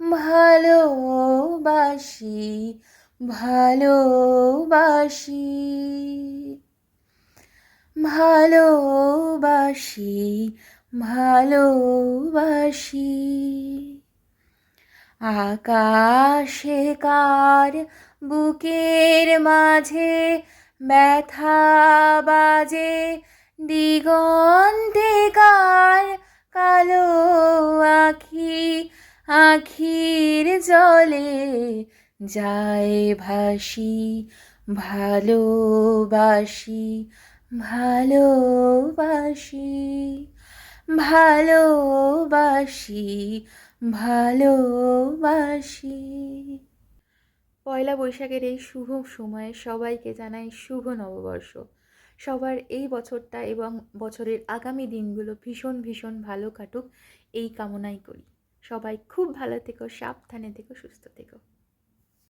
ভালোবাসি ভালোবাসি ভালোবাসি ভালোবাসি। আকাশে কার বুকের মাঝে ব্যথা বাজে দিগন্তে কার কালো আখি আখির জলে যায় ভাসি, ভালোবাসি ভালোবাসি ভালোবাসি ভালোবাসি। পয়লা বৈশাখের এই শুভ সময়ে সবাইকে জানাই শুভ নববর্ষ। সবার এই বছরটা এবং বছরের আগামী দিনগুলো ভীষণ ভীষণ ভালো কাটুক, এই কামনাই করি। সবাই খুব ভালো থেকো সাবধানে থেকো সুস্থ থেকো।